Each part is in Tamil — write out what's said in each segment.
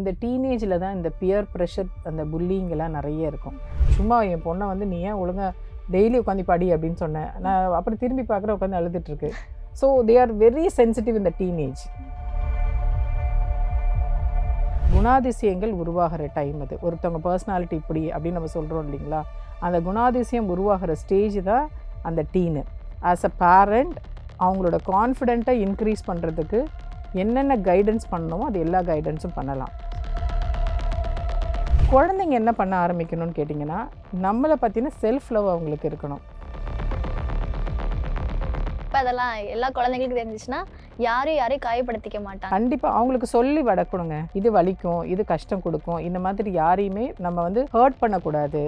இந்த டீனேஜில் தான் இந்த பியர் ப்ரெஷர் அந்த புல்லிங்கெல்லாம் எல்லாம் நிறைய இருக்கும். சும்மா என் பொண்ணை வந்து நீ ஏன் ஒழுங்காக டெய்லி உட்காந்து படி அப்படின்னு சொன்னேன். நான் அப்புறம் திரும்பி பார்க்குற உட்காந்து அழுதுட்டு இருக்கு. So they are very sensitive இந்த டீனேஜ் குணாதிசயங்கள் உருவாகிற டைம் அது. ஒருத்தவங்க பர்சனாலிட்டி இப்படி அப்படின்னு நம்ம சொல்கிறோம் இல்லைங்களா? அந்த குணாதிசயம் உருவாகிற ஸ்டேஜ் தான் அந்த டீனு ஆஸ் அ பேரண்ட் அவங்களோட கான்ஃபிடென்ட்டை இன்க்ரீஸ் பண்ணுறதுக்கு என்னென்ன கைடன்ஸ் பண்ணணுமோ அது எல்லா கைடன்ஸும் பண்ணலாம். குழந்தைங்க என்ன பண்ண ஆரம்பிக்கணும்னு கேட்டிங்கன்னா நம்மளை பற்றின செல்ஃப் லவ் அவங்களுக்கு இருக்கணும். இப்போ அதெல்லாம் எல்லா குழந்தைங்களுக்கும் தெரிஞ்சிச்சுன்னா யாரையும் யாரையும் காயப்படுத்திக்க மாட்டாங்க. கண்டிப்பாக அவங்களுக்கு சொல்லி வளர்க்கணுங்க இது வலிக்கும் இது கஷ்டம் கொடுக்கும். இந்த மாதிரி யாரையுமே நம்ம வந்து ஹர்ட் பண்ணக்கூடாது.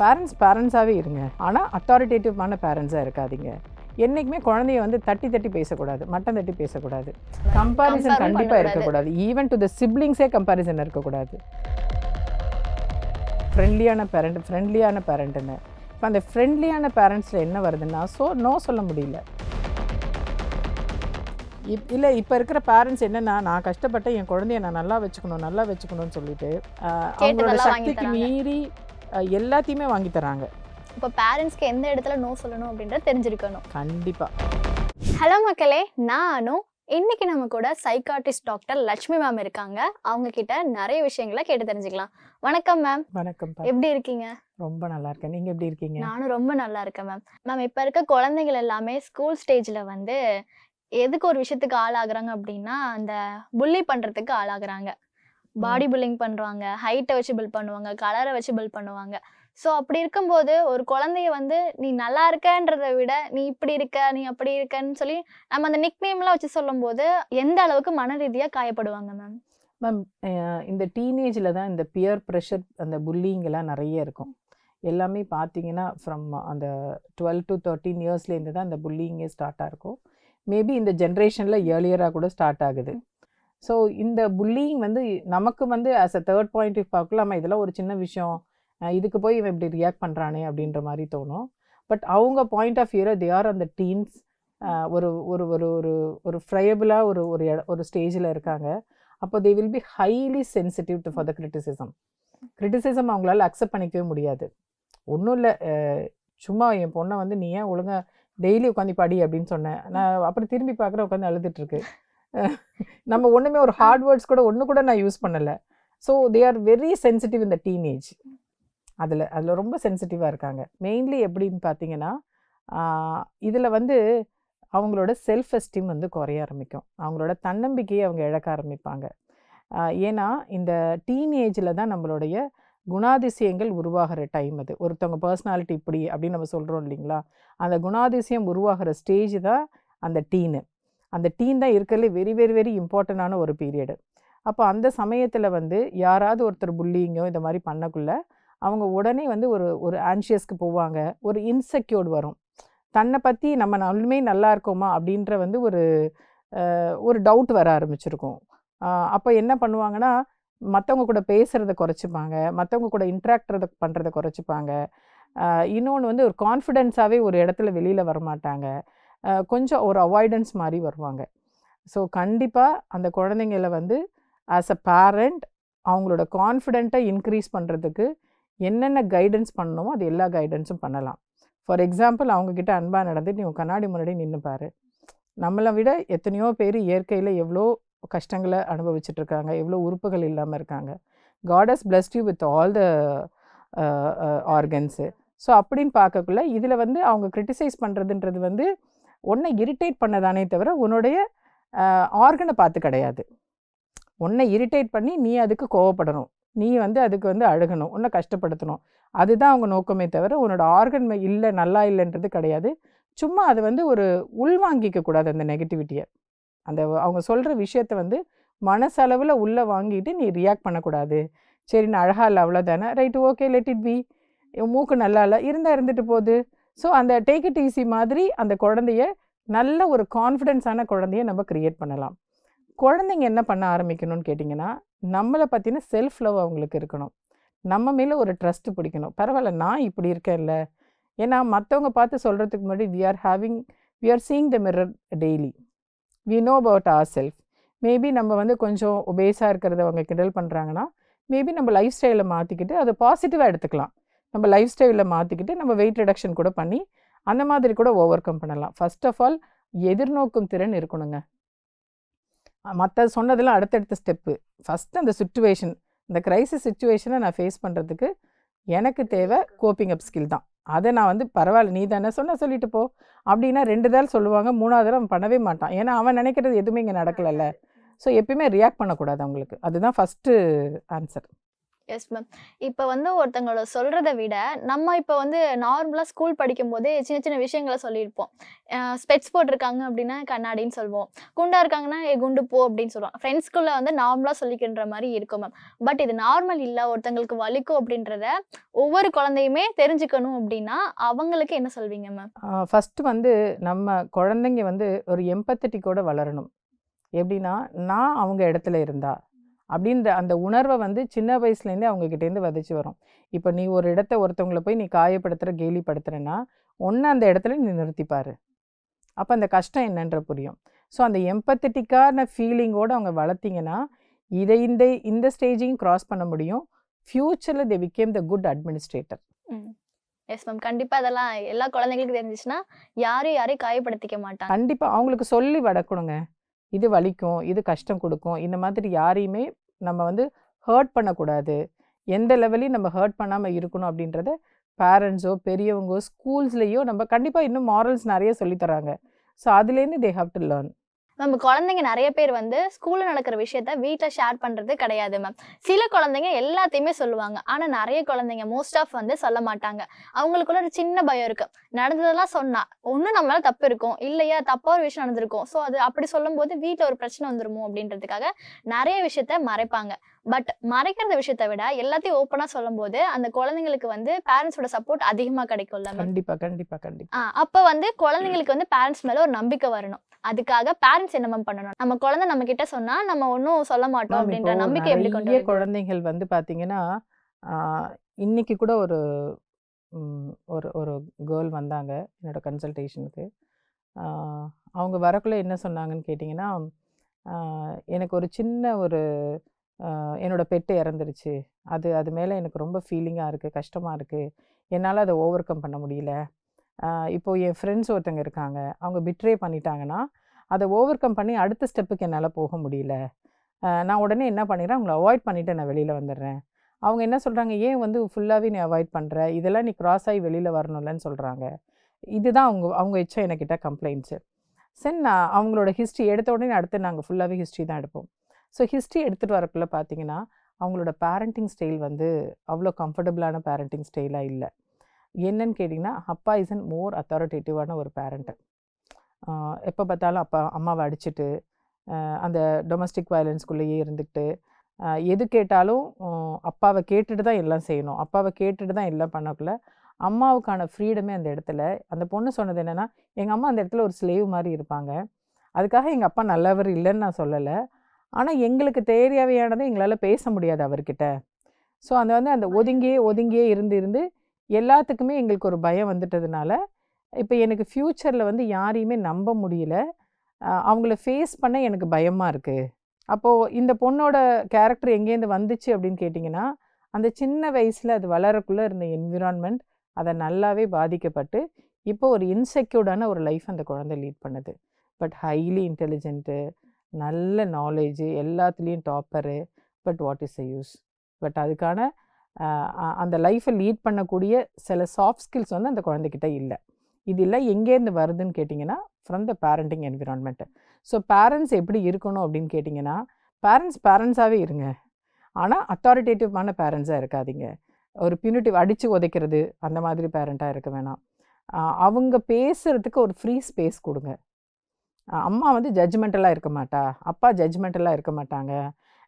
பேரண்ட்ஸ் பேரண்ட்ஸாகவே இருங்க. ஆனால் அத்தாரிட்டேட்டிவான பேரண்ட்ஸாக இருக்காதீங்க. என்றைக்குமே குழந்தைய வந்து தட்டி தட்டி பேசக்கூடாது மட்டம் தட்டி பேசக்கூடாது. கம்பாரிசன் கண்டிப்பாக. இருக்கக்கூடாது. ஈவன் டு த சிப்ளிங்ஸே கம்பாரிசன் இருக்கக்கூடாது. ஃப்ரெண்ட்லியான பேரண்ட் ஃப்ரெண்ட்லியான பேரண்ட்டுன்னு இப்போ அந்த ஃப்ரெண்ட்லியான பேரண்ட்ஸில் என்ன வருதுன்னா ஸோ நோ சொல்ல முடியல. இப் இல்லை இப்போ இருக்கிற பேரண்ட்ஸ் என்னன்னா நான் கஷ்டப்பட்ட என் குழந்தைய நான் நல்லா வச்சுக்கணும் நல்லா வச்சுக்கணும்னு சொல்லிட்டு அவங்களோட சக்திக்கு. மீறி எல்லாத்தையுமே வாங்கி தராங்க. இப்போ பேரண்ட்ஸ்க்கு எந்த இடத்துல நோ சொல்லணும் அப்படின்றத தெரிஞ்சிருக்கணும். கண்டிப்பாக ஹலோ மக்களே நான் அனு இன்னைக்கு நம்ம கூட சைக்காட்ரிஸ்ட் டாக்டர் லட்சுமி மேம் இருக்காங்க. அவங்க கிட்ட நிறைய விஷயங்களை கேட்டு தெரிஞ்சுக்கலாம். வணக்கம் மேம் வணக்கம். எப்படி இருக்கீங்க? ரொம்ப நல்லா இருக்கேன். நீங்கள் எப்படி இருக்கீங்க? நானும் ரொம்ப நல்லா இருக்கேன் மேம் மேம் இப்போ இருக்க குழந்தைகள் எல்லாமே ஸ்கூல் ஸ்டேஜில் வந்து எதுக்கு ஒரு விஷயத்துக்கு ஆளாகுறாங்க அப்படின்னா அந்த புள்ளி பண்ணுறதுக்கு ஆளாகுறாங்க. பாடி புல்லிங் பண்ணுவாங்க ஹைட்டை வச்சு பில்ட் பண்ணுவாங்க கலரை வச்சு பில்ட் பண்ணுவாங்க. ஸோ அப்படி இருக்கும்போது ஒரு குழந்தைய வந்து நீ நல்லா இருக்கன்றதை விட நீ இப்படி இருக்க நீ அப்படி இருக்கன்னு சொல்லி நம்ம அந்த நிக் நேம்லாம் வச்சு சொல்லும்போது எந்த அளவுக்கு மன ரீதியாக காயப்படுவாங்க மேம் மேம் இந்த டீனேஜில் தான் இந்த பியர் ப்ரெஷர் அந்த புல்லிங்கெல்லாம் நிறைய இருக்கும். எல்லாமே பார்த்தீங்கன்னா ஃப்ரம் அந்த டுவெல் டு தேர்ட்டீன் இயர்ஸ்லேருந்து தான் இந்த புல்லிங்கே ஸ்டார்ட்டாக இருக்கும் மேபி இந்த ஜென்ரேஷனில் ஏர்லியராக கூட ஸ்டார்ட் ஆகுது. ஸோ இந்த புல்லிங் வந்து நமக்கு வந்து as a third point of பார்க்கலாம் இதெல்லாம் ஒரு சின்ன விஷயம் இதுக்கு போய் இவன் இப்படி ரியாக்ட் பண்ணுறானே அப்படின்ற மாதிரி தோணும். பட் அவங்க பாயிண்ட் ஆஃப் வியூவில் தே ஆர் அந்த டீன்ஸ் ஒரு ஒரு ஒரு ஒரு ஒரு ஃப்ரையபிளாக ஒரு ஒரு ஒரு ஸ்டேஜில் இருக்காங்க. அப்போ they will be highly sensitive to for the criticism criticism அவங்களால அக்செப்ட் பண்ணிக்கவே முடியாது. ஒன்றும் இல்லை. சும்மா என் பொண்ணை வந்து நீ ஏன் ஒழுங்காக டெய்லி உட்காந்து படி அப்படின்னு சொன்னேன் நான் அப்புறம் திரும்பி பார்க்குற உட்காந்து அழுதுட்டுருக்கு நம்ம ஒன்றுமே ஒரு ஹார்ட் வேர்ட்ஸ் கூட ஒன்று கூட நான் யூஸ் பண்ணலை. So they are very sensitive இந்த டீனேஜ் அதில் அதில் ரொம்ப சென்சிட்டிவாக இருக்காங்க. மெயின்லி எப்படின்னு பார்த்தீங்கன்னா இதில் வந்து அவங்களோட செல்ஃப் எஸ்டீம் வந்து குறைய ஆரம்பிக்கும். அவங்களோட தன்னம்பிக்கையை அவங்க இழக்க ஆரம்பிப்பாங்க. ஏன்னா இந்த டீனேஜில் தான் நம்மளுடைய குணாதிசயங்கள் உருவாகிற டைம் அது. ஒருத்தவங்க பர்சனாலிட்டி இப்படி அப்படின்னு நம்ம சொல்கிறோம் இல்லைங்களா? அந்த குணாதிசயம் உருவாகிற ஸ்டேஜ் தான் அந்த டீனு அந்த டீன் தான் இருக்கிறதுல வெரி வெரி வெரி இம்பார்ட்டண்டான ஒரு பீரியடு அப்போ அந்த சமயத்தில் வந்து யாராவது ஒருத்தர் புல்லிங்கோ இந்த மாதிரி பண்ணக்குள்ளே அவங்க உடனே வந்து ஒரு ஒரு ஆன்ஷியஸ்க்கு போவாங்க. ஒரு இன்செக்யூர்டு வரும். தன்னை பற்றி நம்ம நல்லுமே நல்லா இருக்கோமா அப்படின்ற வந்து ஒரு ஒரு டவுட் வர ஆரம்பிச்சிருக்கும். அப்போ என்ன பண்ணுவாங்கன்னா மற்றவங்க கூட பேசுகிறத குறைச்சிப்பாங்க. மற்றவங்க கூட இன்ட்ராக்டுறத பண்ணுறதை குறைச்சிப்பாங்க. இன்னொன்று வந்து ஒரு கான்ஃபிடென்ஸாகவே ஒரு இடத்துல வெளியில் வரமாட்டாங்க. கொஞ்சம் ஒரு அவாய்டன்ஸ் மாதிரி வருவாங்க. ஸோ கண்டிப்பாக அந்த குழந்தைங்கள வந்து ஆஸ் அ பேரண்ட் அவங்களோட கான்ஃபிடென்ட்டை இன்க்ரீஸ் பண்ணுறதுக்கு என்னென்ன கைடன்ஸ் பண்ணணுமோ அது எல்லா கைடன்ஸும் பண்ணலாம். ஃபார் எக்ஸாம்பிள் அவங்கக்கிட்ட அன்பாக நடந்து நீ உன் கண்ணாடி முன்னாடி நின்று பாரு. நம்மளை விட எத்தனையோ பேர் இயற்கையில் எவ்வளோ கஷ்டங்களை அனுபவிச்சுட்டு இருக்காங்க எவ்வளோ உறுப்புகள் இல்லாமல் இருக்காங்க. God's blessed you with all the organs so அப்படின்னு பார்க்கக்குள்ள இதில் வந்து அவங்க கிரிட்டிசைஸ் பண்ணுறதுன்றது வந்து உன்னை இரிட்டேட் பண்ணதானே தவிர உன்னுடைய uh, ஆர்கனை பார்த்து கிடையாது. உன்னை இரிட்டேட் பண்ணி நீ அதுக்கு கோவப்படணும். நீ வந்து அதுக்கு வந்து அழுகணும். உன்னை கஷ்டப்படுத்தணும். அதுதான் அவங்க நோக்கமே தவிர உன்னோட ஆர்கன் இல்லை நல்லா இல்லைன்றது கிடையாது. சும்மா அது வந்து ஒரு உள்வாங்கிக்க கூடாது அந்த நெகட்டிவிட்டியை அந்த அவங்க சொல்கிற விஷயத்த வந்து மனசளவில் உள்ளே வாங்கிட்டு நீ ரியாக்ட் பண்ணக்கூடாது. சரி நான் அழகா இல்லை அவ்வளோதானே right okay let it be மூக்கு நல்லா இல்லை இருந்தால் இருந்துட்டு போகுது. ஸோ அந்த டேக் இட் ஈஸி மாதிரி அந்த குழந்தைய நல்ல ஒரு கான்ஃபிடென்ஸான குழந்தைய நம்ம க்ரியேட் பண்ணலாம். குழந்தைங்க என்ன பண்ண ஆரம்பிக்கணும்னு கேட்டிங்கன்னா நம்மளை பற்றின செல்ஃப் லவ் அவங்களுக்கு இருக்கணும். நம்ம மேலே ஒரு ட்ரஸ்ட்டு பிடிக்கணும். பரவாயில்ல நான் இப்படி இருக்கேன்ல. ஏன்னா மற்றவங்க பார்த்து சொல்கிறதுக்கு முன்னாடி we are having we are seeing the mirror daily we know about our self maybe நம்ம வந்து கொஞ்சம் ஒபேஸாக இருக்கிறத அவங்க கிண்டல் பண்ணுறாங்கன்னா மேபி நம்ம லைஃப் ஸ்டைலில் மாற்றிக்கிட்டு அதை பாசிட்டிவாக எடுத்துக்கலாம். நம்ம லைஃப் ஸ்டைலில் மாற்றிக்கிட்டு நம்ம வெயிட் ரிடக்ஷன் கூட பண்ணி அந்த மாதிரி கூட ஓவர் கம் பண்ணலாம். ஃபஸ்ட் ஆஃப் ஆல் எதிர்நோக்கும் திறன் இருக்கணுங்க. மற்ற சொன்னதெல்லாம் அடுத்தடுத்த ஸ்டெப்பு ஃபஸ்ட்டு அந்த சுச்சுவேஷன் இந்த க்ரைசிஸ் சுச்சுவேஷனை நான் ஃபேஸ் பண்ணுறதுக்கு எனக்கு தேவை கோப்பிங் அப் ஸ்கில் தான். அதை நான் வந்து பரவாயில்ல நீ தானே சொன்ன சொல்லிட்டு போ. அப்படின்னா ரெண்டு தடவை சொல்லுவாங்க மூணாவது தடவை அவன் பண்ணவே மாட்டான். ஏன்னா அவன் நினைக்கிறது எதுவுமே இங்கே நடக்கலைல்ல. ஸோ எப்பயுமே ரியாக்ட் பண்ணக்கூடாது அவங்களுக்கு. அதுதான் ஃபஸ்ட்டு ஆன்சர் எஸ் மேம் இப்போ வந்து ஒருத்தங்களோட சொல்கிறத விட நம்ம இப்போ வந்து நார்மலாக ஸ்கூல் படிக்கும் போதே சின்ன சின்ன விஷயங்களை சொல்லியிருப்போம். ஸ்பெட்ஸ் போட்டிருக்காங்க அப்படின்னா கண்ணாடின்னு சொல்லுவோம். குண்டா இருக்காங்கன்னா ஏ குண்டு போ அப்படின்னு சொல்லுவோம். ஃப்ரெண்ட்ஸ்குள்ளே வந்து நார்மலாக சொல்லிக்கின்ற மாதிரி இருக்கும் மேம் பட் இது நார்மல் இல்லை. ஒருத்தங்களுக்கு வலிக்கும் அப்படின்றத ஒவ்வொரு குழந்தையுமே தெரிஞ்சுக்கணும் அப்படின்னா அவங்களுக்கு என்ன சொல்வீங்க மேம் ஃபஸ்ட்டு வந்து நம்ம குழந்தைங்க வந்து ஒரு எம்பத்தட்டிக்கோட வளரணும். எப்படின்னா நான் அவங்க இடத்துல இருந்தா அப்படின்ற அந்த உணர்வை வந்து சின்ன வயசுலேருந்தே அவங்கக்கிட்டேருந்து விதைச்சி வரும். இப்போ நீ ஒரு இடத்த ஒருத்தவங்களை போய் நீ காயப்படுத்துகிற கேலிப்படுத்துகிறேன்னா ஒன்று அந்த இடத்துல நீ நிறுத்திப்பாரு. அப்போ அந்த கஷ்டம் என்னன்ற புரியும். ஸோ அந்த எம்பத்தட்டிக்கான ஃபீலிங்கோடு அவங்க வளர்த்திங்கன்னா இதை இந்த இந்த ஸ்டேஜையும் க்ராஸ் பண்ண முடியும். ஃப்யூச்சரில் they become the good administrator yes ma'am கண்டிப்பாக அதெல்லாம் எல்லா குழந்தைங்களுக்கும் தெரிஞ்சிச்சுன்னா யாரையும் யாரையும் காயப்படுத்திக்க மாட்டாங்க. கண்டிப்பாக அவங்களுக்கு சொல்லி வளர்க்கணுங்க. இது வலிக்கும் இது கஷ்டம் கொடுக்கும். இந்த மாதிரி யாரையுமே நம்ம வந்து ஹர்ட் பண்ணக்கூடாது. எந்த லெவலையும் நம்ம ஹர்ட் பண்ணாமல் இருக்கணும் அப்படின்றத பேரண்ட்ஸோ பெரியவங்கோ ஸ்கூல்ஸ்லேயோ நம்ம கண்டிப்பாக இன்னும் மாரல்ஸ் நிறைய சொல்லித்தராங்க ஸோ அதுலேருந்து தே ஹாவ் டு லேர்ன் நம்ம குழந்தைங்க நிறைய பேர் வந்து ஸ்கூல்ல நடக்கிற விஷயத்த வீட்டில் ஷேர் பண்றது கிடையாது மேம் சில குழந்தைங்க எல்லாத்தையுமே சொல்லுவாங்க. ஆனா நிறைய குழந்தைங்க மோஸ்ட் ஆஃப் வந்து சொல்ல மாட்டாங்க. அவங்களுக்குள்ள ஒரு சின்ன பயம் இருக்கு. நடந்ததெல்லாம் சொன்னா ஒன்றும் நம்மளால தப்பு இருக்கும். இல்லையா தப்பா ஒரு விஷயம் நடந்திருக்கும். ஸோ அது அப்படி சொல்லும்போது வீட்டில் ஒரு பிரச்சனை வந்துருமோ அப்படின்றதுக்காக நிறைய விஷயத்த மறைப்பாங்க. பட் மறைக்கிற விஷயத்த விட எல்லாத்தையும் ஓப்பனா சொல்லும்போது அந்த குழந்தைங்களுக்கு வந்து பேரண்ட்ஸோட சப்போர்ட் அதிகமா கிடைக்கும்ல கண்டிப்பாக கண்டிப்பாக கண்டிப்பாக அப்போ வந்து குழந்தைங்களுக்கு வந்து பேரண்ட்ஸ் மேல ஒரு நம்பிக்கை வரணும். அதுக்காக பேரண்ட்ஸ் என்ன மேம் பண்ணணும்? நம்ம குழந்தை நம்ம கிட்ட சொன்னா நம்ம ஒன்றும் சொல்ல மாட்டோம் அப்படின்ற நம்பிக்கை எப்படி கொண்டு? குழந்தைகள் வந்து பார்த்தீங்கன்னா ஆஹ், இன்னைக்கு கூட ஒரு ஒரு ஒரு கேர்ள் வந்தாங்க என்னோட கன்சல்டேஷனுக்கு அவங்க வரக்குள்ள என்ன சொன்னாங்கன்னு கேட்டிங்கன்னா எனக்கு ஒரு சின்ன ஒரு ஆஹ், என்னோட பெட்டு இறந்துருச்சு. அது அது மேலே எனக்கு ரொம்ப ஃபீலிங்காக இருக்குது கஷ்டமாக இருக்குது என்னால் அதை ஓவர் கம் பண்ண முடியல. இப்போது என் ஃப்ரெண்ட்ஸ் ஒருத்தங்க இருக்காங்க. அவங்க பிட்ரே பண்ணிட்டாங்கன்னா அதை ஓவர் கம் பண்ணி அடுத்த ஸ்டெப்புக்கு என்னால் போக முடியல. நான் உடனே என்ன பண்ணிடுறேன்? அவங்கள அவாய்ட் பண்ணிவிட்டு நான் வெளியில் வந்துடுறேன். அவங்க என்ன சொல்கிறாங்க ஏன் வந்து ஃபுல்லாகவே நீ அவாய்ட் பண்ணுற இதெல்லாம் நீ கிராஸ் ஆகி வெளியில் வரணும்லன்னு சொல்கிறாங்க இதுதான் அவங்க அவங்க எச்சம் என்கிட்ட கம்ப்ளைண்ட்ஸு சரி நான் அவங்களோட ஹிஸ்ட்ரி எடுத்த உடனே அடுத்து நாங்கள் ஃபுல்லாகவே ஹிஸ்ட்ரி தான் எடுப்போம். ஸோ ஹிஸ்ட்ரி எடுத்துகிட்டு வரக்குள்ளே பார்த்தீங்கன்னா அவங்களோட பேரண்டிங் ஸ்டைல் வந்து அவ்வளோ கம்ஃபர்டபுளான பேரண்டிங் ஸ்டைலாக இல்லை. என்னன்னு கேட்டிங்கன்னா அப்பா இஸ் அன் மோர் அத்தாரிட்டேட்டிவான ஒரு பேரண்ட்டு எப்போ பார்த்தாலும் அப்பா அம்மாவை அடிச்சிட்டு அந்த டொமஸ்டிக் வயலன்ஸ்குள்ளேயே இருந்துக்கிட்டு எது கேட்டாலும் அப்பாவை கேட்டுட்டு தான் எல்லாம் செய்யணும். அப்பாவை கேட்டுட்டு தான் எல்லாம் பண்ணக்குள்ள அம்மாவுக்கான ஃப்ரீடமே அந்த இடத்துல அந்த பொண்ணு சொன்னது என்னென்னா எங்கள் அம்மா அந்த இடத்துல ஒரு ஸ்லேவ் மாதிரி இருப்பாங்க. அதுக்காக எங்கள் அப்பா நல்லவர் இல்லைன்னு நான் சொல்லலை. ஆனால் எங்களுக்கு தேவையானதை எங்களால் பேச முடியாது அவர்கிட்ட. ஸோ அந்த வந்து அந்த ஒதுங்கியே ஒதுங்கியே இருந்து இருந்து எல்லாத்துக்குமே எங்களுக்கு ஒரு பயம் வந்துட்டதுனால இப்போ எனக்கு ஃப்யூச்சரில் வந்து யாரையுமே நம்ப முடியல. அவங்கள ஃபேஸ் பண்ண எனக்கு பயமாக இருக்குது அப்போது இந்த பொண்ணோட கேரக்டர் எங்கேருந்து வந்துச்சு அப்படின்னு கேட்டிங்கன்னா அந்த சின்ன வயசில் அது வளரக்குள்ளே இருந்த என்விரான்மெண்ட் அதை நல்லாவே பாதிக்கப்பட்டு இப்போ ஒரு இன்செக்யூர்டான ஒரு லைஃப் அந்த குழந்தை லீட் பண்ணுது. பட் ஹைலி இன்டெலிஜென்ட்டு நல்ல நாலேஜு எல்லாத்துலேயும் topper. But what is a use? But அதுக்கான அந்த லைஃப்பை லீட் பண்ணக்கூடிய சில சாஃப்ட் ஸ்கில்ஸ் வந்து அந்த குழந்தைக்கிட்ட இல்லை. இது இல்லை எங்கேருந்து வருதுன்னு கேட்டிங்கன்னா from the parenting environment so parents எப்படி இருக்கணும் அப்படின்னு கேட்டிங்கன்னா பேரண்ட்ஸ் பேரண்ட்ஸாகவே இருங்க. ஆனால் அத்தாரிட்டேட்டிவான பேரண்ட்ஸாக இருக்காதீங்க. ஒரு பியூனிட்டிவ் அடித்து உதைக்கிறது அந்த மாதிரி பேரண்ட்டாக இருக்க வேணாம். அவங்க பேசுகிறதுக்கு ஒரு ஃப்ரீ ஸ்பேஸ் கொடுங்க. அம்மா வந்து ஜட்ஜ்மெண்டலாக இருக்க மாட்டா. அப்பா ஜட்ஜ்மெண்டலாக இருக்க மாட்டாங்க.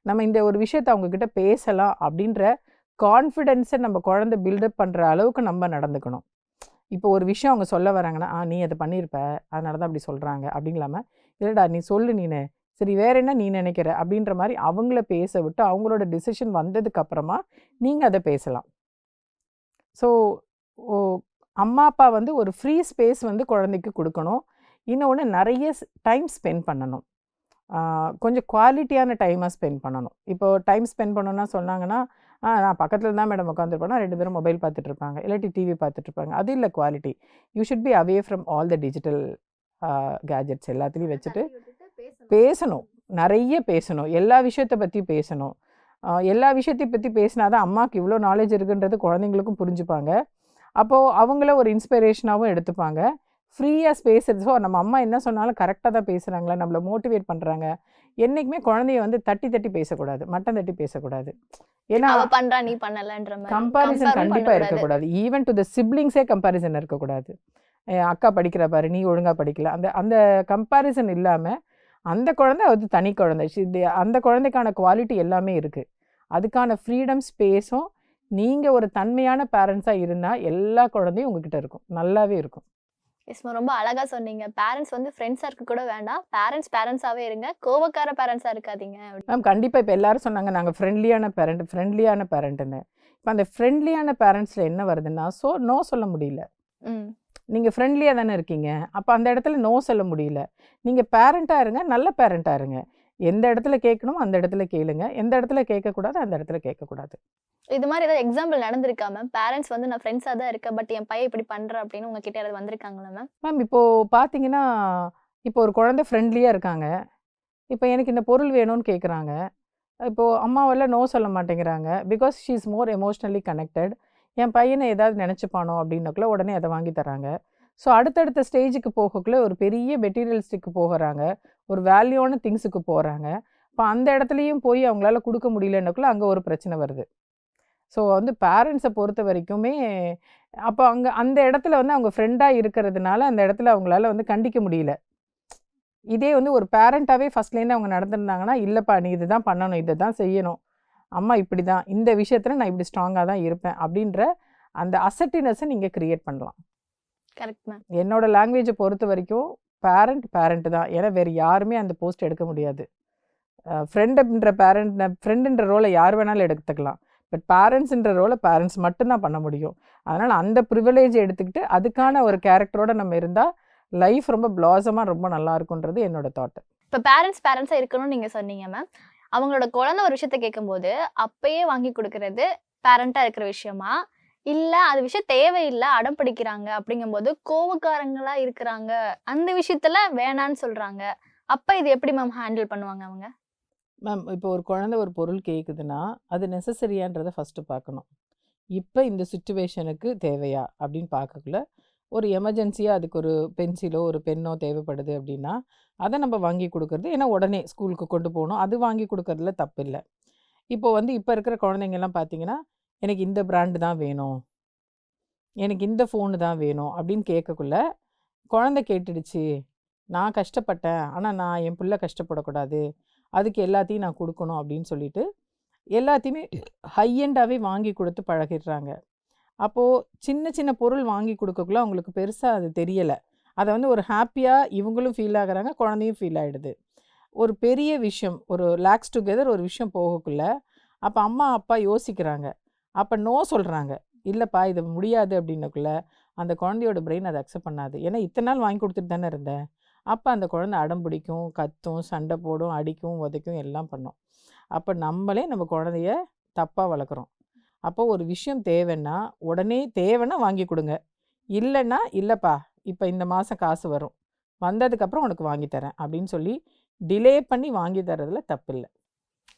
நம்ம இந்த ஒரு விஷயத்தை அவங்கக்கிட்ட பேசலாம் அப்படின்ற கான்ஃபிடென்ஸை நம்ம குழந்தை பில்டப் பண்ணுற அளவுக்கு நம்ம நடந்துக்கணும். இப்போ ஒரு விஷயம் அவங்க சொல்ல வராங்கன்னா ஆ நீ அதை பண்ணியிருப்ப அதனால தான் அப்படி சொல்கிறாங்க அப்படிங்களாம இல்லைடா நீ சொல்லு நீனு. சரி வேற என்ன நீ நினைக்கிற? அப்படின்ற மாதிரி அவங்கள பேச விட்டு அவங்களோட டிசிஷன் வந்ததுக்கு அப்புறமா நீங்கள் அதை பேசலாம். ஸோ அம்மா அப்பா வந்து ஒரு ஃப்ரீ ஸ்பேஸ் வந்து குழந்தைக்கு கொடுக்கணும். இன்னொன்று நிறைய டைம் ஸ்பெண்ட் பண்ணணும். கொஞ்சம் குவாலிட்டியான டைமாக ஸ்பெண்ட் பண்ணணும். இப்போது டைம் ஸ்பெண்ட் பண்ணணும்னா சொன்னாங்கன்னா ஆ நான் பக்கத்தில் தான் மேடம் உட்காந்துருப்பேன்னா ரெண்டு பேரும் மொபைல் பார்த்துட்டு இருப்பாங்க இல்லாட்டி டிவி பார்த்துட்டு இருப்பாங்க அது இல்லை quality you should be away from all the digital gadgets எல்லாத்துலேயும் வச்சுட்டு பேசணும். நிறைய பேசணும். எல்லா விஷயத்தை பற்றி பேசணும். எல்லா விஷயத்தையும் பற்றி பேசினா தான் அம்மாவுக்கு இவ்வளோ நாலேஜ் இருக்குன்றது குழந்தைங்களுக்கும் புரிஞ்சுப்பாங்க. அப்போது அவங்கள ஒரு இன்ஸ்பிரேஷனாகவும் எடுத்துப்பாங்க. ஃப்ரீயாக பேசுறது. ஸோ நம்ம அம்மா என்ன சொன்னாலும் கரெக்டாக தான் பேசுகிறாங்களா நம்மளை மோட்டிவேட் பண்ணுறாங்க என்றைக்குமே குழந்தைய வந்து தட்டி தட்டி பேசக்கூடாது மட்டம் தட்டி பேசக்கூடாது. ஏன்னா பண்றா நீ பண்ணலன்ற கம்பாரிசன் கண்டிப்பாக. இருக்கக்கூடாது. ஈவன் டு த சிப்ளிங்ஸே கம்பாரிசன் இருக்கக்கூடாது. அக்கா படிக்கிற பாரு நீ ஒழுங்காக படிக்கல. அந்த அந்த கம்பாரிசன் இல்லாமல் அந்த குழந்தை அது தனி குழந்தை. அந்த குழந்தைக்கான குவாலிட்டி எல்லாமே இருக்குது அதுக்கான ஃப்ரீடம் ஸ்பேஸும் நீங்கள் ஒரு தன்மையான பேரண்ட்ஸாக இருந்தால் எல்லா குழந்தையும் உங்ககிட்ட இருக்கும். நல்லாவே இருக்கும். எஸ் ரொம்ப அழகா சொன்னீங்க. பேரண்ட்ஸ் வந்து ஃப்ரெண்ட்ஸா இருக்க கூட வேண்டாம். பேரண்ட்ஸ் பேரண்ட்ஸாவே இருங்க. கோவக்கார பேரண்ட்ஸா இருக்காதீங்க. மேம் கண்டிப்பாக இப்போ எல்லாரும் சொன்னாங்க நாங்கள் ஃப்ரெண்ட்லியான பேரண்ட் ஃப்ரெண்ட்லியான பேரண்ட்டுன்னு இப்போ அந்த ஃப்ரெண்ட்லியான பேரண்ட்ஸில் என்ன வருதுன்னா ஸோ நோ சொல்ல முடியல. ம். நீங்கள் ஃப்ரெண்ட்லியாக தானே இருக்கீங்க. அப்போ அந்த இடத்துல நோ சொல்ல முடியல. நீங்கள் பேரண்ட்டாக இருங்க நல்ல பேரண்ட்டாக இருங்க. எந்த இடத்துல கேட்கணுமோ அந்த இடத்துல கேளுங்க. எந்த இடத்துல கேட்கக்கூடாது அந்த இடத்துல கேட்கக்கூடாது. இது மாதிரி ஏதாவது எக்ஸாம்பிள் நடந்திருக்கா மேம் பேரண்ட்ஸ் வந்து நான் ஃப்ரெண்ட்ஸா தான் இருக்கேன் பட் என் பையன் இப்படி பண்ற அப்படின்னு உங்ககிட்ட யாராவது வந்திருக்காங்களா மேம் மேம் இப்போது பார்த்தீங்கன்னா இப்போ ஒரு குழந்தை ஃப்ரெண்ட்லியாக இருக்காங்க. இப்போ எனக்கு இந்த பொருள் வேணும்னு கேட்குறாங்க இப்போது அம்மாவெல்லாம் நோ சொல்ல மாட்டேங்கிறாங்க. Because she is more emotionally connected என் பையனை ஏதாவது நினச்சிப்பானோ அப்படின்னக்குள்ள உடனே அதை வாங்கி தராங்க ஸோ அடுத்தடுத்த ஸ்டேஜுக்கு போகக்குள்ளே ஒரு பெரிய மெட்டீரியல்ஸ்டிக்கு போகிறாங்க. ஒரு வேல்யூவான திங்ஸுக்கு போகிறாங்க இப்போ அந்த இடத்துலையும் போய் அவங்களால கொடுக்க முடியலன்னக்குள்ள அங்கே ஒரு பிரச்சனை வருது. ஸோ வந்து பேரண்ட்ஸை பொறுத்த வரைக்குமே அப்போ அங்கே அந்த இடத்துல வந்து அவங்க ஃப்ரெண்டாக இருக்கிறதுனால அந்த இடத்துல அவங்களால வந்து கண்டிக்க முடியல. இதே வந்து ஒரு பேரண்ட்டாகவே ஃபஸ்ட்லேருந்து அவங்க நடந்திருந்தாங்கன்னா இல்லைப்பா நீ இதுதான் பண்ணணும் இதை தான் செய்யணும். அம்மா இப்படி தான் இந்த விஷயத்தில் நான் இப்படி ஸ்ட்ராங்காக தான் இருப்பேன். அப்படின்ற அந்த அசட்டினஸை நீங்கள் க்ரியேட் பண்ணலாம். என்னோட லாங்குவேஜை பொறுத்த வரைக்கும் பேரண்ட் பேரண்ட் தான். ஏன்னா வேறு யாருமே அந்த போஸ்ட் எடுக்க முடியாது. ஃப்ரெண்டுன்ற பேரண்ட் ஃப்ரெண்டுன்ற ரோலை யார் வேணாலும் எடுத்துக்கலாம். பட் பேரண்ட்ஸுன்ற ரோலை பேரண்ட்ஸ் மட்டும்தான் பண்ண முடியும். அதனால் அந்த ப்ரிவிலேஜ் எடுத்துக்கிட்டு அதுக்கான ஒரு கேரக்டரோட நம்ம இருந்தால் லைஃப் ரொம்ப பிளாசமாக ரொம்ப நல்லா இருக்குன்றது என்னோட தாட் இப்போ பேரண்ட்ஸ் பேரண்ட்ஸா இருக்கணும்னு நீங்க சொன்னீங்க மேம் அவங்களோட குழந்தை ஒரு விஷயத்த கேட்கும்போது அப்பயே வாங்கி கொடுக்கறது பேரண்டா இருக்கிற விஷயமா? இல்ல அது விஷயம் தேவையில்லை அடம் பிடிக்கிறாங்க அப்படிங்கும்போது கோவக்காரங்களா இருக்கிறாங்க. அந்த விஷயத்துல வேணான்னு சொல்றாங்க. அப்ப இது எப்படி மேம் ஹேண்டில் பண்ணுவாங்க அவங்க? மேம் இப்போ ஒரு குழந்தை ஒரு பொருள் கேட்குதுன்னா அது நெசசரியான்றதை ஃபஸ்ட்டு பார்க்கணும். இப்போ இந்த சுச்சுவேஷனுக்கு தேவையா அப்படின்னு பார்க்கக்குள்ள ஒரு எமர்ஜென்சியாக அதுக்கு ஒரு பென்சிலோ ஒரு பென்னோ தேவைப்படுது அப்படின்னா அதை நம்ம வாங்கி கொடுக்கறது ஏன்னா உடனே ஸ்கூலுக்கு கொண்டு போகணும். அது வாங்கி கொடுக்கறதுல தப்பு இல்லை இப்போ வந்து இப்போ இருக்கிற குழந்தைங்கெல்லாம் பார்த்தீங்கன்னா எனக்கு இந்த பிராண்டு தான் வேணும். எனக்கு இந்த ஃபோனு தான் வேணும் அப்படின்னு கேட்கக்குள்ள குழந்தை கேட்டுடுச்சு. நான் கஷ்டப்பட்டேன். ஆனால் நான் என் பிள்ளை கஷ்டப்படக்கூடாது. அதுக்கு எல்லாத்தையும் நான் கொடுக்கணும் அப்படின்னு சொல்லிட்டு எல்லாத்தையுமே ஹை எண்டாகவே வாங்கி கொடுத்து பழகிடுறாங்க. அப்போது சின்ன சின்ன பொருள் வாங்கி கொடுக்கக்குள்ள அவங்களுக்கு பெருசாக அது தெரியலை. அதை வந்து ஒரு ஹாப்பியாக இவங்களும் ஃபீல் ஆகுறாங்க குழந்தையும் ஃபீல் ஆகிடுது ஒரு பெரிய விஷயம் ஒரு லேக்ஸ் டுகெதர் ஒரு விஷயம் போகக்குள்ள அப்போ அம்மா அப்பா யோசிக்கிறாங்க. அப்போ நோ சொல்கிறாங்க இல்லைப்பா இது முடியாது அப்படின்னக்குள்ள அந்த குழந்தையோட பிரெயின் அதை அக்செப்ட் பண்ணாது. ஏன்னா இத்தனை நாள் வாங்கி கொடுத்துட்டு தானே இருந்தேன். அப்போ அந்த குழந்தை அடம் பிடிக்கும் கத்தும் சண்டை போடும் அடிக்கும் உதைக்கும் எல்லாம் பண்ணும். அப்போ நம்மளே நம்ம குழந்தைய தப்பாக வளர்க்குறோம். அப்போ ஒரு விஷயம் தேவைன்னா உடனே தேவைன்னா வாங்கி கொடுங்க. இல்லைன்னா இல்லைப்பா இப்போ இந்த மாதம் காசு வரும். வந்ததுக்கப்புறம் உனக்கு வாங்கி தரேன் அப்படின்னு சொல்லி டிலே பண்ணி வாங்கி தரதுல தப்பில்லை.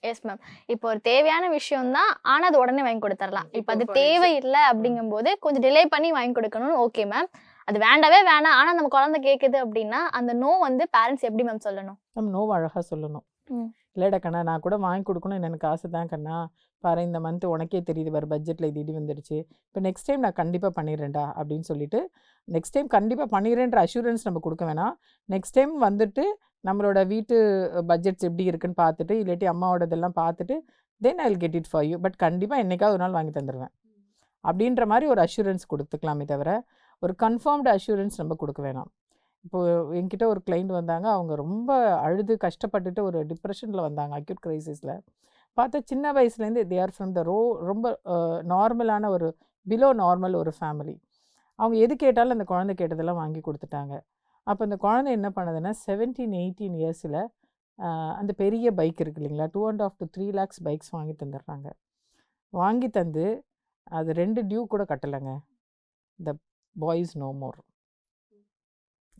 எஸ் மேம் இப்போ ஒரு தேவையான விஷயம் தான் ஆனா அது உடனே வாங்கி கொடுத்துடலாம். இப்போ அது for தேவையில்லை அப்படிங்கும்போது கொஞ்சம் டிலே பண்ணி வாங்கி கொடுக்கணும் ஓகே மேம் அது வேண்டவே வேணாம். ஆனா நம்ம குழந்தை கேக்குது அப்படின்னா அந்த நோ வந்து பேரண்ட்ஸ் எப்படி மேம் சொல்லணும்? நம்ம நோவை அழகாக சொல்லணும். ம். இல்லைடா கண்ணா நான் கூட வாங்கி கொடுக்கணும்னு எனக்கு ஆசை தான் கண்ணா. பாரு இந்த மந்த் உனக்கே தெரியுது பாரு பட்ஜெட்டில் இது இடி வந்துடுச்சு இப்போ நெக்ஸ்ட் டைம் நான் கண்டிப்பாக பண்ணிடுறேன்டா அப்படின்னு சொல்லிட்டு நெக்ஸ்ட் டைம் கண்டிப்பாக பண்ணிடுறேன்ற அஷூரன்ஸ் நம்ம கொடுக்க வேணாம். நெக்ஸ்ட் டைம் வந்துட்டு நம்மளோட வீட்டு பட்ஜெட்ஸ் எப்படி இருக்குன்னு பார்த்துட்டு இல்லாட்டி அம்மாவோடதெல்லாம் பார்த்துட்டு then I will get it for you but கண்டிப்பாக என்றைக்காவது ஒரு நாள் வாங்கி தந்துடுவேன் அப்படின்ற மாதிரி ஒரு அஷூரன்ஸ் கொடுத்துக்கலாமே தவிர ஒரு கன்ஃபார்ம்டு அஷூரன்ஸ் நம்ம கொடுக்க வேணாம். இப்போது என்கிட்ட ஒரு கிளைண்ட் வந்தாங்க அவங்க ரொம்ப அழுது கஷ்டப்பட்டுட்டு ஒரு டிப்ரெஷனில் வந்தாங்க அக்யூட் க்ரைசிஸில் பார்த்தா சின்ன வயசுலேருந்து they are from the row ரொம்ப நார்மலான ஒரு பிலோ நார்மல் ஒரு ஃபேமிலி அவங்க எது கேட்டாலும் அந்த குழந்தை கேட்டதெல்லாம் வாங்கி கொடுத்துட்டாங்க. அப்போ அந்த குழந்தை என்ன பண்ணுதுன்னா செவன்டீன் எயிட்டீன் இயர்ஸில் அந்த பெரிய பைக் இருக்கு இல்லைங்களா two and half to three lakhs bikes வாங்கி தந்துடுறாங்க. வாங்கி தந்து அது ரெண்டு டியூ கூட கட்டலைங்க. த பாய்ஸ் நோ மோர்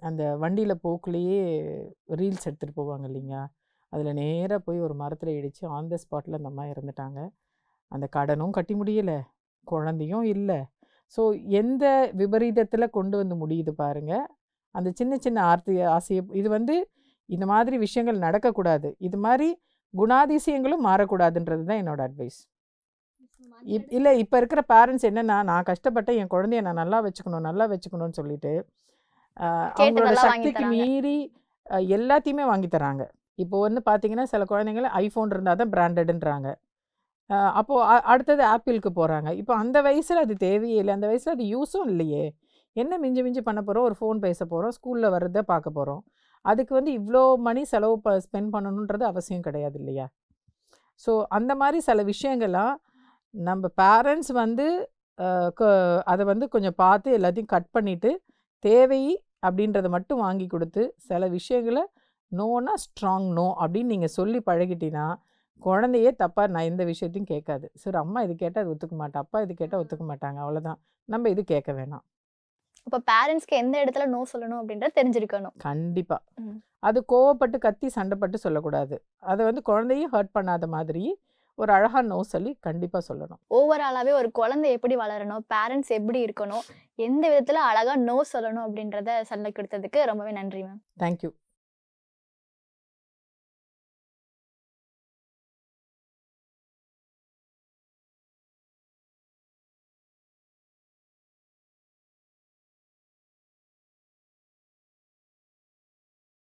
அந்த வண்டியில் போக்குலேயே ரீல்ஸ் எடுத்துகிட்டு போவாங்க இல்லைங்களா? அதில் நேராக போய் ஒரு மரத்தில் இடித்து ஆன் த ஸ்பாட்டில் அந்த அம்மா இறந்துட்டாங்க. அந்த கடனும் கட்டி முடியல குழந்தையும் இல்லை. ஸோ எந்த விபரீதத்தில் கொண்டு வந்து முடியுது பாருங்க. அந்த சின்ன சின்ன ஆர்த்தி ஆசையை இது வந்து இந்த மாதிரி விஷயங்கள் நடக்கக்கூடாது. இது மாதிரி குணாதிசயங்களும் மாறக்கூடாதுன்றது தான் என்னோட அட்வைஸ் இப் இல்லை இப்போ இருக்கிற பேரண்ட்ஸ் என்னன்னா நான் கஷ்டப்பட்ட என் குழந்தைய நான் நல்லா வச்சுக்கணும் நல்லா வச்சுக்கணும்னு சொல்லிட்டு அவங்களோட சக்திக்கு. மீறி எல்லாத்தையுமே வாங்கி தராங்க. இப்போ வந்து பார்த்திங்கன்னா சில குழந்தைங்கள ஐஃபோன் இருந்தால் தான் பிராண்டடுன்றாங்க அப்போது அடுத்தது ஆப்பிளுக்கு போகிறாங்க இப்போ அந்த வயசில் அது தேவையே இல்லை. அந்த வயசில் அது யூஸும் இல்லையே. என்ன மிஞ்சி மிஞ்சி பண்ண போகிறோம் ஒரு ஃபோன் பேச போகிறோம் ஸ்கூலில் வர்றதை பார்க்க போகிறோம் அதுக்கு வந்து இவ்வளோ மணி செலவு ப ஸ்பெண்ட் பண்ணணுன்றது அவசியம் கிடையாது இல்லையா? ஸோ அந்த மாதிரி சில விஷயங்கள்லாம் நம்ம பேரண்ட்ஸ் வந்து அதை வந்து கொஞ்சம் பார்த்து எல்லாத்தையும் கட் பண்ணிவிட்டு தேவை அப்படின்றத மட்டும் வாங்கி கொடுத்து சில விஷயங்களை நோனா ஸ்ட்ராங் நோ அப்படின்னு நீங்கள் சொல்லி பழகிட்டீங்கன்னா குழந்தையே தப்பாக நான் எந்த விஷயத்தையும் கேட்காது. சரி அம்மா இது கேட்டால் அது ஒத்துக்க மாட்டா அப்பா இது கேட்டால் ஒத்துக்க மாட்டாங்க அவ்வளோதான் நம்ம இது கேட்க வேணாம். அப்ப பேரண்ட்ஸ்க்கு எந்த இடத்துல நோ சொல்லணும் அப்படின்றத தெரிஞ்சிருக்கணும். கண்டிப்பாக. அது கோவப்பட்டு கத்தி சண்டைப்பட்டு சொல்லக்கூடாது. அதை வந்து குழந்தையும் ஹர்ட் பண்ணாத மாதிரி ஒரு அழகாக நோ சொல்லி கண்டிப்பாக சொல்லணும். ஓவராலாவே ஒரு குழந்தை எப்படி வளரணும் பேரண்ட்ஸ் எப்படி இருக்கணும் எந்த விதத்துல அழகா நோ சொல்லணும் அப்படின்றத சொல்ல கொடுத்ததுக்கு ரொம்பவே நன்றி மேம். தேங்க்யூ